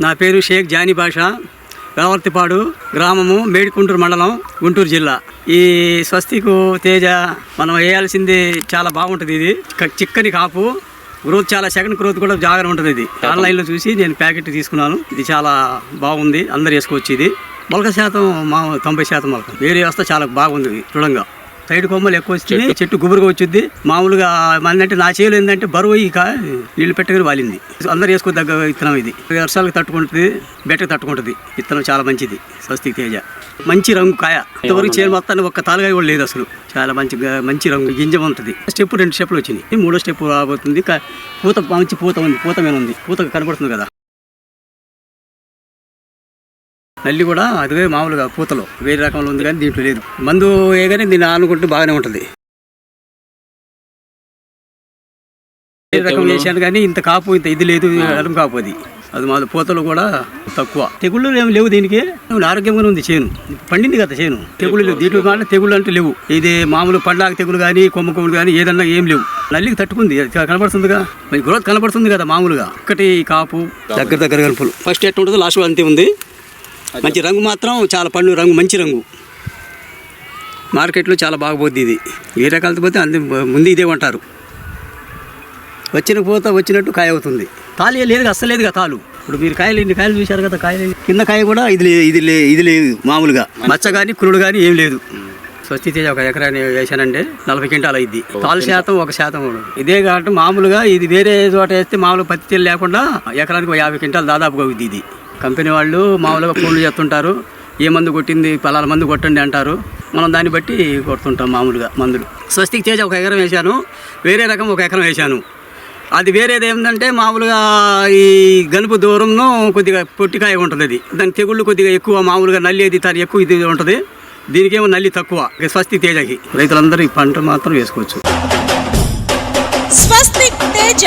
నా పేరు షేక్ జానీ బాషా రావర్తిపాడు గ్రామము మేడికుంటూరు మండలం గుంటూరు జిల్లా. ఈ స్వస్తికు తేజ మనం వేయాల్సింది చాలా బాగుంటుంది ఇది. చిక్కని కాపు గ్రోత్ చాలా సెకండ్ గ్రోత్ కూడా జాగ్రత్త ఉంటుంది ఇది. ఆన్లైన్లో చూసి నేను ప్యాకెట్ తీసుకున్నాను. ఇది చాలా బాగుంది. అందరు వేసుకోవచ్చు ఇది. మొలక శాతం మా తొంభై శాతం మొలక. వేరే వ్యవస్థ చాలా బాగుంది దృఢంగా. సైడ్ కొమ్మలు ఎక్కువ వచ్చింది చెట్టు. గుబురుగా వచ్చింది. మామూలుగా మన అంటే నా చేలు ఏంటంటే బరువు ఇక నీళ్ళు పెట్టగానే వాలింది. అందరు వేసుకోదగ్గ విత్తనం ఇది. వర్షాలకు తట్టుకుంటుంది బెట్టకు తట్టుకుంటుంది. విత్తనం చాలా మంచిది స్వస్తి తేజ. మంచి రంగు కాయ. ఇంతవరకు చేను మొత్తాన్ని ఒక్క తాలుగా కూడా లేదు అసలు. చాలా మంచి మంచి రంగు గింజ ఉంటుంది. స్టెప్ రెండు స్టెప్లు వచ్చినాయి. మూడో స్టెప్ రాబోతుంది. పూత మంచి పూత ఉంది పూత మీద ఉంది. పూత కనబడుతుంది కదా. నల్లి కూడా అదే మామూలుగా పూతలో. వేరే రకంలో ఉంది కానీ దీంట్లో లేదు. మందు వేయగానే దీన్ని ఆనుకుంటే బాగానే ఉంటుంది. వేరే రకం వేసాను కానీ ఇంత కాపు ఇంత ఇది లేదు అలం కాపు అది. అది మా పూతలు కూడా తక్కువ. తెగుళ్ళు ఏమి లేవు దీనికి. ఆరోగ్యంగానే ఉంది చేను. పండింది కదా చేను. తెగుళ్ళు లేవు. దీంట్లో కానీ తెగుళ్ళు అంటే లేవు. ఇది మామూలు పండ్లాక తెగులు కానీ కొమ్మ కొమ్ములు కానీ ఏదన్నా ఏం లేవు. నల్లికి తట్టుకుంది. కనబడుతుందిగా? గ్రోత్ కనబడుతుంది కదా మామూలుగా. ఒకటి కాపు. దగ్గర దగ్గర కలుపులు. ఫస్ట్ ఎట్టు ఉంటుందో లాస్ట్ అంతే ఉంది. మంచి రంగు మాత్రం చాలా పండు రంగు మంచి రంగు. మార్కెట్లో చాలా బాగా పోద్ది ఇది. ఏ రకాలతో పోతే అందు ముందు ఇదే ఉంటారు వచ్చిన పూత వచ్చినట్టు కాయ అవుతుంది. తాలు లేదు అస్సలు లేదుగా తాలు ఇప్పుడు మీరు కాయలు ఇన్ని కాయలు చూశారు కదా కాయలు కింద కాయ కూడా ఇది ఇది ఇది లేదు మామూలుగా. మచ్చ కానీ కురుడు కానీ ఏం లేదు. స్వస్తి తేజ ఒక ఎకరాన్ని వేసానంటే నలభై క్వింటాలు అయింది. తాలు శాతం ఒక శాతం. ఇదే కాబట్టి మామూలుగా ఇది వేరే చోట వేస్తే మామూలుగా పత్తి లేకుండా ఎకరానికి ఒక యాభై క్వింటాలు దాదాపుగా అవుద్ది ఇది. కంపెనీ వాళ్ళు మామూలుగా ఫోన్లు చేస్తుంటారు. ఏ మందు కొట్టింది పలానా మందు కొట్టండి అంటారు. మనం దాన్ని బట్టి కొడుతుంటాం మామూలుగా మందులు. స్వస్తికి తేజ ఒక ఎకరం వేశాను. వేరే రకం ఒక ఎకరం వేశాను. అది వేరేది ఏంటంటే మామూలుగా ఈ గనుపు దూరంలో కొద్దిగా పొట్టికాయ ఉంటుంది అది. దాని తెగుళ్ళు కొద్దిగా ఎక్కువ మామూలుగా నల్లి అది తను ఎక్కువ ఇది ఉంటుంది. దీనికేమో నల్లి తక్కువ. స్వస్తి తేజకి. రైతులందరూ ఈ పంట మాత్రం వేసుకోవచ్చు. స్వస్తిక్ తేజ.